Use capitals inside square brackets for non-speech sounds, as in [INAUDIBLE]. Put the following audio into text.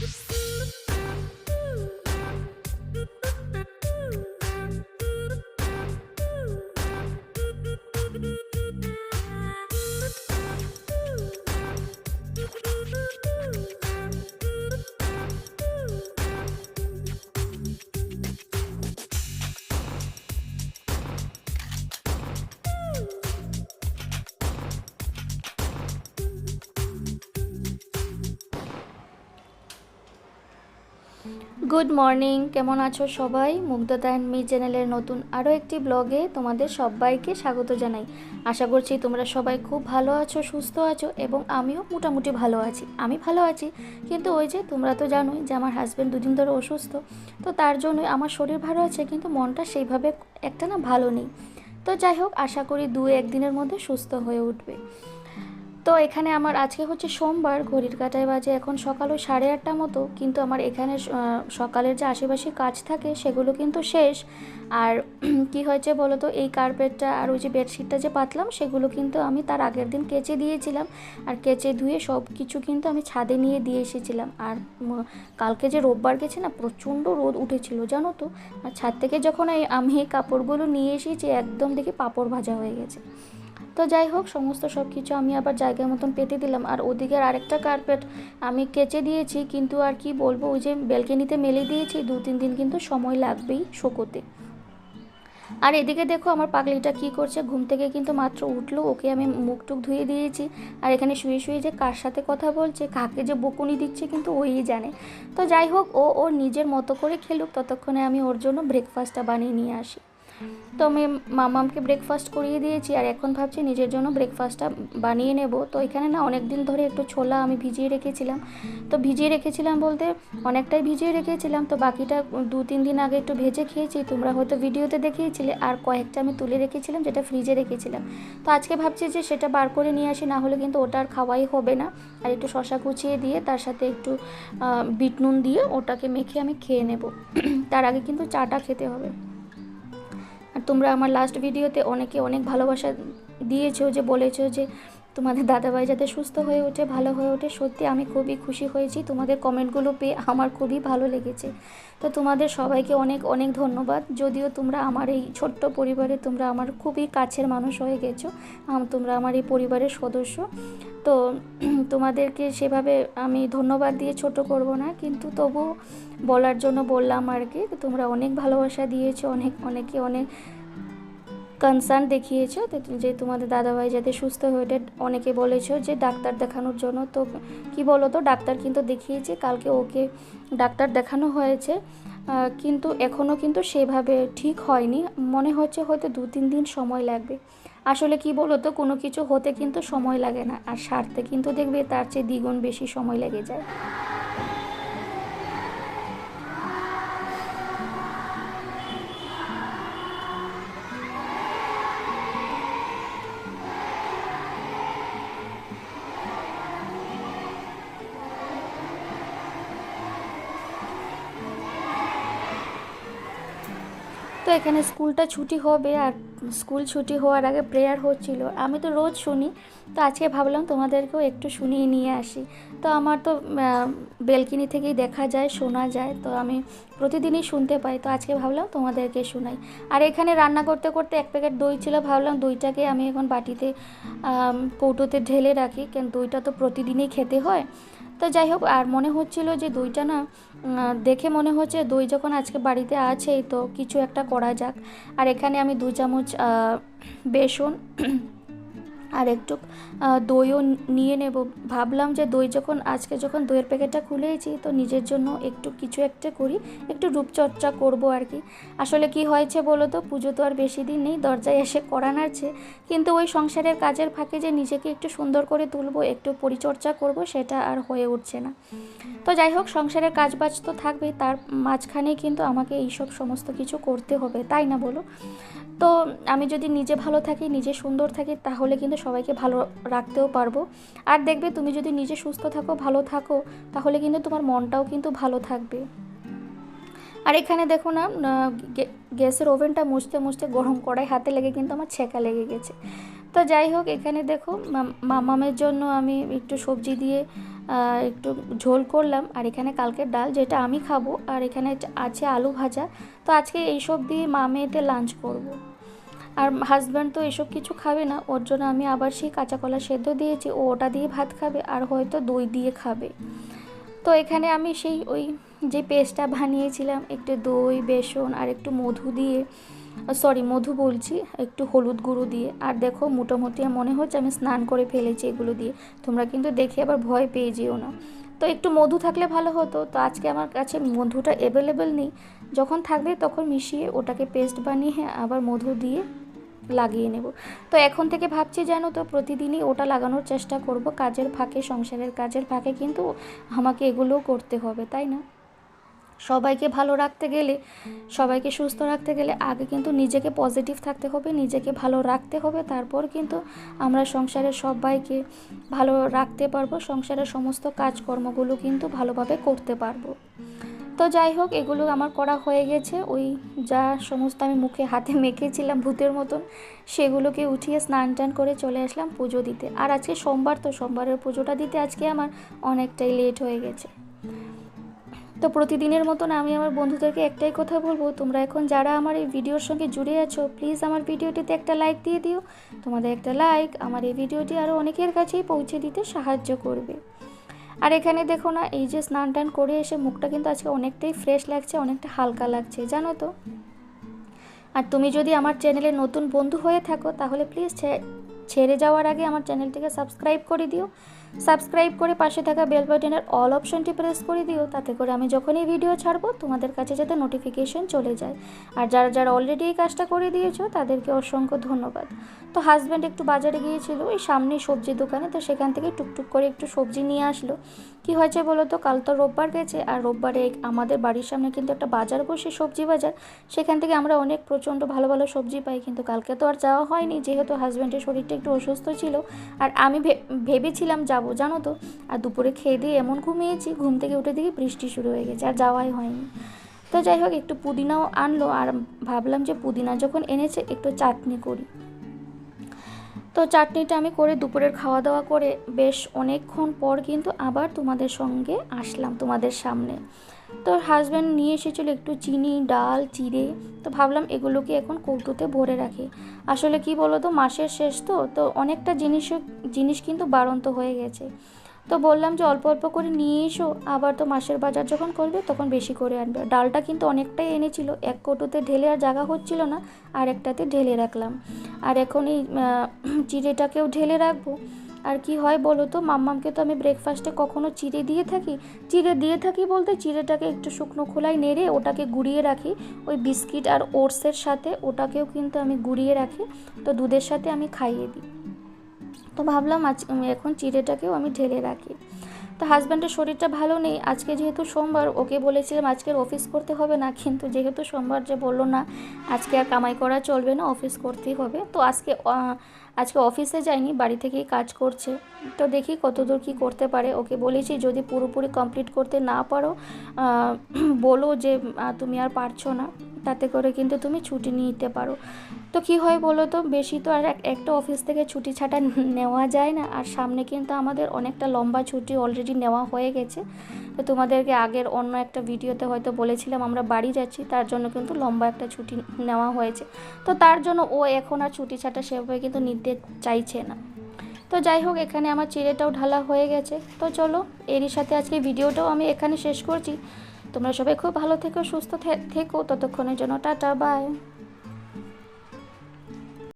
Bye. Good morning কেমন আছো সবাই? মুগ্ধতা অ্যান্ড মি চ্যানেলের নতুন আরও একটি ব্লগে তোমাদের সবাইকে স্বাগত জানাই। আশা করছি তোমরা সবাই খুব ভালো আছো, সুস্থ আছো এবং আমিও মোটামুটি ভালো আছি। আমি ভালো আছি, কিন্তু ওই যে তোমরা তো জানোই যে আমার হাজব্যান্ড দুদিন ধরে অসুস্থ, তো তার জন্যই আমার শরীর ভালো আছে, কিন্তু মনটা সেইভাবে একটা না ভালো নেই। তো যাই হোক, আশা করি দু একদিনের মধ্যে সুস্থ হয়ে উঠবে। তো এখানে আমার আজকে হচ্ছে সোমবার, ঘড়ির কাটায় বাজে এখন সকাল ওই সাড়ে আটটা মতো। কিন্তু আমার এখানে সকালের যে আশেপাশে কাজ থাকে সেগুলো কিন্তু শেষ। আর [CLEARS THROAT] কি হয়েছে বলো তো এই কার্পেটটা আর ওই যে বেডশিটটা যে পাতলাম সেগুলো কিন্তু আমি তার আগের দিন কেচে দিয়েছিলাম। আর কেচে ধুয়ে সব কিছু কিন্তু আমি ছাদে নিয়ে দিয়ে এসেছিলাম। আর কালকে যে রোববার গেছে না, প্রচণ্ড রোদ উঠেছিল, জানো তো? আর ছাদ থেকে যখন আমি এই কাপড়গুলো নিয়ে এসেছি, একদম দেখি পাঁপড় ভাজা হয়ে গেছে। তো যাই হোক, সমস্ত সব কিছু আমি আবার জায়গার মতন পেতে দিলাম। আর ওদিকের আরেকটা কার্পেট আমি কেচে দিয়েছি, কিন্তু আর কি বলব, ওই যে ব্যালকনিতে মেলে দিয়েছি, দু তিন দিন কিন্তু সময় লাগবেই শোকোতে। আর এদিকে দেখো আমার পাগলিটা কি করছে, ঘুম থেকে কিন্তু মাত্র উঠল, ওকে আমি মুখ টুক ধুয়ে দিয়েছি। আর এখানে শুয়ে শুয়ে যে কার সাথে কথা বলছে, কাকে যে বকুনি দিচ্ছে কিন্তু ওই জানে। তো যাই হোক, ও ওর নিজের মতো করে খেলুক, ততক্ষণে আমি ওর জন্য ব্রেকফাস্টটা বানিয়ে নিয়ে আসি। তো আমি মামামকে ব্রেকফাস্ট করিয়ে দিয়েছি আর এখন ভাবছি নিজের জন্য ব্রেকফাস্টটা বানিয়ে নেব। তো এখানে না অনেক দিন ধরে একটু ছোলা আমি ভিজিয়ে রেখেছিলাম। তো ভিজিয়ে রেখেছিলাম বলতে অনেকটাই ভিজিয়ে রেখেছিলাম। তো বাকিটা দু তিন দিন আগে একটু ভেজে খেয়েছি। তোমরা হয়তো ভিডিওতে দেখিয়েছিলে আর কয়েকটা আমি তুলে রেখেছিলাম যেটা ফ্রিজে রেখেছিলাম। তো আজকে ভাবছি যে সেটা বার করে নিয়ে আসি, না হলে কিন্তু ওটা আর খাওয়াই হবে না। আর একটু শশা কুচিয়ে দিয়ে তার সাথে একটু বিট নুন দিয়ে ওটাকে মেখে আমি খেয়ে নেব। তার আগে কিন্তু চাটা খেতে হবে। তোমরা আমার লাস্ট ভিডিওতে অনেকে অনেক ভালোবাসা দিয়েছ যে বলেছ যে তোমাদের দাদাভাই যাতে সুস্থ হয়ে ওঠে, ভালো হয়ে ওঠে, সত্যি আমি খুবই খুশি হয়েছি। তোমাদের কমেন্টগুলো পেয়ে আমার খুবই ভালো লেগেছে। তো তোমাদের সবাইকে অনেক অনেক ধন্যবাদ। যদিও তোমরা আমার এই ছোট্ট পরিবারে তোমরা আমার খুবই কাছের মানুষ হয়ে গেছো তোমরা আমার এই পরিবারের সদস্য। তো [CLEARS THROAT] তোমাদেরকে সেভাবে আমি ধন্যবাদ দিয়ে ছোট করব না, কিন্তু তবু বলার জন্য বললাম আর কি, তোমরা অনেক ভালোবাসা দিয়েছ, অনেক, অনেকে অনেক কনসার্ন দেখিয়েছো? যে তোমাদের দাদাভাই যাতে সুস্থ হয়ে ওঠে, অনেকে বলেছ যে ডাক্তার দেখানোর জন্য। তো কি বলো তো ডাক্তার কিন্তু দেখিয়েছে, কালকে ওকে ডাক্তার দেখানো হয়েছে। কিন্তু এখনও কিন্তু সেভাবে ঠিক হয়নি। মনে হচ্ছে হয়তো দু তিন দিন সময় লাগবে। আসলে কি বলো তো কোনো কিছু হতে কিন্তু সময় লাগে না। আর সারতে কিন্তু দেখবে তার চেয়ে দ্বিগুণ বেশি সময় লেগে যায়। তো এখানে স্কুলটা ছুটি হবে আর স্কুল ছুটি হওয়ার আগে প্রেয়ার হচ্ছিল। আমি তো রোজ শুনি, তো আজকে ভাবলাম তোমাদেরকেও একটু শুনিয়ে নিয়ে আসি। তো আমার তো বেলকিনি থেকেই দেখা যায়, শোনা যায়, তো আমি প্রতিদিনই শুনতে পাই। তো আজকে ভাবলাম তোমাদেরকে শোনাই। আর এখানে রান্না করতে করতে এক প্যাকেট দই ছিল, ভাবলাম দইটাকে আমি এখন বাটিতে কৌটোতে ঢেলে রাখি, কেন দইটা তো প্রতিদিনই খেতে হয়। তো যাই হোক, আর মনে হচ্ছিল যে দইটা না দেখে মনে হচ্ছে দই যখন আজকে বাড়িতে আছেই, তো কিছু একটা করা যাক। আর এখানে আমি দু চামচ বেসন আর একটু দইও নিয়ে নেব। ভাবলাম যে দই যখন, আজকে যখন দইয়ের প্যাকেটটা খুলেছি, তো নিজের জন্য একটু কিছু একটা করি, একটু রূপচর্চা করব আর কি। আসলে কি হয়েছে বলো তো, পুজো তো আর বেশি দিন নেই, দরজায় এসে করা নাড়ছে কিন্তু ওই সংসারের কাজের ফাঁকে যে নিজেকে একটু সুন্দর করে তুলবো, একটু পরিচর্যা করব, সেটা আর হয়ে উঠছে না। তো যাই হোক, সংসারের কাজ বাজ তো থাকবেই, তার মাঝখানেই কিন্তু আমাকে এইসব সমস্ত কিছু করতে হবে, তাই না বলো? তো আমি যদি নিজে ভালো থাকি, নিজে সুন্দর থাকি, তাহলে কিন্তু সবাইকে ভালো রাখতেও পারব। আর দেখবে তুমি যদি নিজে সুস্থ থাকো, ভালো থাকো, তাহলে কিন্তু তোমার মনটাও কিন্তু ভালো থাকবে। আর এখানে দেখো না গ্যাসের ওভেনটা মুছতে মুছতে গরম কড়াই হাতে লেগে কিন্তু আমার ছেঁকা লেগে গেছে। তো যাই হোক, এখানে দেখো মাম- মামামের জন্য আমি একটু সবজি দিয়ে একটু ঝোল করলাম। আর এখানে কালকের ডাল যেটা আমি খাব, আর এখানে আছে আলু ভাজা। তো আজকে এইসব দিয়ে মামেতে লাঞ্চ করব। আর হাজব্যান্ড তো এসব কিছু খাবে না, ওর জন্য আমি আবার সেই কাঁচা কলা সেদ্ধ দিয়েছি, ও ওটা দিয়ে ভাত খাবে আর হয়তো দই দিয়ে খাবে। তো এখানে আমি সেই ওই যে পেস্টটা বানিয়েছিলাম, একটু দই, বেসন আর একটু মধু দিয়ে সরি মধু বলছি, একটু হলুদ গুঁড়ো দিয়ে। আর দেখো মোটামুটি মনে হচ্ছে আমি স্নান করে ফেলেছি এগুলো দিয়ে, তোমরা কিন্তু দেখে আবার ভয় পেয়ে যেও না। তো একটু মধু থাকলে ভালো হতো, তো আজকে আমার কাছে মধুটা অ্যাভেলেবেল নেই, যখন থাকবে তখন মিশিয়ে ওটাকে পেস্ট বানিয়ে আবার মধু দিয়ে লাগিয়ে নেব। তো এখন থেকে ভাবছি জানো তো প্রতিদিনই ওটা লাগানোর চেষ্টা করব। কাজের ফাঁকে, সংসারের কাজের ফাঁকে কিন্তু আমাকে এগুলোও করতে হবে, তাই না? সবাইকে ভালো রাখতে গেলে, সবাইকে সুস্থ রাখতে গেলে আগে কিন্তু নিজেকে পজিটিভ থাকতে হবে, নিজেকে ভালো রাখতে হবে, তারপর কিন্তু আমরা সংসারের সবাইকে ভালো রাখতে পারব, সংসারের সমস্ত কাজকর্মগুলো কিন্তু ভালোভাবে করতে পারব। তো যাই হোক, এগুলো আমার করা হয়ে গেছে। ওই যা সমস্ত আমি মুখে হাতে মেখেছিলাম ভূতের মতন, সেগুলোকে উঠিয়ে স্নান টান করে চলে আসলাম পুজো দিতে। আর আজকে সোমবার তো, সোমবারের পুজোটা দিতে আজকে আমার অনেকটাই লেট হয়ে গেছে। তো প্রতিদিনের মতন আমি আমার বন্ধুদেরকে একটাই কথা বলব, তোমরা এখন যারা আমার এই ভিডিওর সঙ্গে জুড়ে আছো প্লিজ আমার ভিডিওটিতে একটা লাইক দিয়ে দিও। তোমাদের একটা লাইক আমার এই ভিডিওটি আরও অনেকের কাছেই পৌঁছে দিতে সাহায্য করবে। আর এখানে দেখো না, এই যে স্নান টান করে এসে মুখটা কিন্তু আজকে অনেকটাই ফ্রেশ লাগছে, অনেকটা হালকা লাগছে, জানো তো? আর তুমি যদি আমার চ্যানেলে নতুন বন্ধু হয়ে থাকো, তাহলে প্লিজ ছেড়ে যাওয়ার আগে আমার চ্যানেলটিকে সাবস্ক্রাইব করে দিও। সাবস্ক্রাইব করে পাশে থাকা বেল বাটনের অল অপশনটি প্রেস করে দিও, তাতে করে আমি যখনই ভিডিও ছাড়বো, তোমাদের কাছে যাতে নোটিফিকেশন চলে যায়। আর যারা যারা অলরেডি এই কাজটা করে দিয়েছ, তাদেরকে অসংখ্য ধন্যবাদ। তো হাজব্যান্ড একটু বাজারে গিয়েছিল, ওই সামনে সবজি দোকানে, তো সেখান থেকে টুকটুক করে একটু সবজি নিয়ে আসলো। কি হয়েছে বলো তো, কাল তো রোববার গেছে, আর রোববারে আমাদের বাড়ির সামনে কিন্তু একটা বাজার বসে সবজি বাজার। সেখান থেকে আমরা অনেক প্রচণ্ড ভালো ভালো সবজি পাই, কিন্তু কালকে তো আর যাওয়া হয়নি, যেহেতু হাজব্যান্ডের শরীরটা একটু অসুস্থ ছিল। আর আমি ভেবেছিলাম যাব, জানো তো? আর দুপুরে খেয়ে দিয়ে এমন ঘুমিয়েছি, ঘুম থেকে উঠে দেখি বৃষ্টি শুরু হয়ে গেছে, আর যাওয়াই হয়নি। তো যাই হোক, একটু পুদিনাও আনলো, আর ভাবলাম যে পুদিনা যখন এনেছে, একটু চাটনি করি। তো চাটনিটা আমি করে দুপুরের খাওয়া দাওয়া করে বেশ অনেকক্ষণ পর কিন্তু আবার তোমাদের সঙ্গে আসলাম তোমাদের সামনে। তো হাজব্যান্ড নিয়ে এসেছিল একটু চিনি, ডাল, চিড়ে। তো ভাবলাম এগুলোকে এখন কৌটোতে ভরে রাখি। আসলে কি বলো তো মাসের শেষ তো তো অনেকটা জিনিসও, জিনিস কিন্তু বাড়ন্ত হয়ে গেছে। তো বললাম যে অল্প অল্প করে নিয়ে এসো। আবার তো মাসের বাজার যখন করবে, তখন বেশি করে আনবে। ডালটা কিন্তু অনেকটাই এনেছিল। এক কৌটোতে ঢেলে আর জায়গা হচ্ছিল না, আর একটাতে ঢেলে রাখলাম। আর এখন এই চিড়েটাকেও ঢেলে রাখব। আর কি হয় বলো তো? মাম্মামকে তো আমি ব্রেকফাস্টে কখনো চিড়ে দিয়ে থাকি? চিড়ে দিয়ে থাকি বলতে চিড়েটাকে একটু শুকনো খোলায় নেড়ে ওটাকে গুড়িয়ে রাখি। ওই বিস্কিট আর ওটসের সাথে ওটাকেও কিন্তু আমি গুড়িয়ে রাখি। তো দুধের সাথে আমি খাইয়ে দিই। তো ভাবলাম আজ এখন চিড়েটাকেও আমি ঢেলে রাখি। তো হাজব্যান্ডের শরীরটা ভালো নেই। আজকে যেহেতু সোমবার, ওকে বলেছিলাম আজকের অফিস করতে হবে না, কিন্তু যেহেতু সোমবার যে বলল না, আজকে আর কামাই করা চলবে না অফিস করতেই হবে। তো আজকে আজকে অফিসে যায়নি, বাড়ি থেকেই কাজ করছে। তো দেখি কতদূর কী করতে পারে। ওকে বলেছি, যদি পুরোপুরি কমপ্লিট করতে না পারো বলো যে তুমি আর পারছ না। তাতে করে কিন্তু তুমি ছুটি নিতে পারো। তো কি হয় বলো তো, বেশি তো আর একটা অফিস থেকে ছুটি ছাটা নেওয়া যায় না। আর সামনে কিন্তু আমাদের অনেকটা লম্বা ছুটি অলরেডি নেওয়া হয়ে গেছে। তো তোমাদেরকে আগের অন্য একটা ভিডিওতে হয়তো বলেছিলাম, আমরা বাড়ি যাচ্ছি, তার জন্য কিন্তু লম্বা একটা ছুটি নেওয়া হয়েছে। তো তার জন্য ও এখন আর ছুটি ছাটা সেভাবে কিন্তু নিতে চাইছে না। তো যাই হোক, এখানে আমার চিড়েটাও ঢালা হয়ে গেছে। তো চলো, এরই সাথে আজকে ভিডিওটাও আমি এখানে শেষ করছি। তোমরা সবাই খুব ভালো থেকো সুস্থ থেকো। ততক্ষণের জন্য টাটা বাই।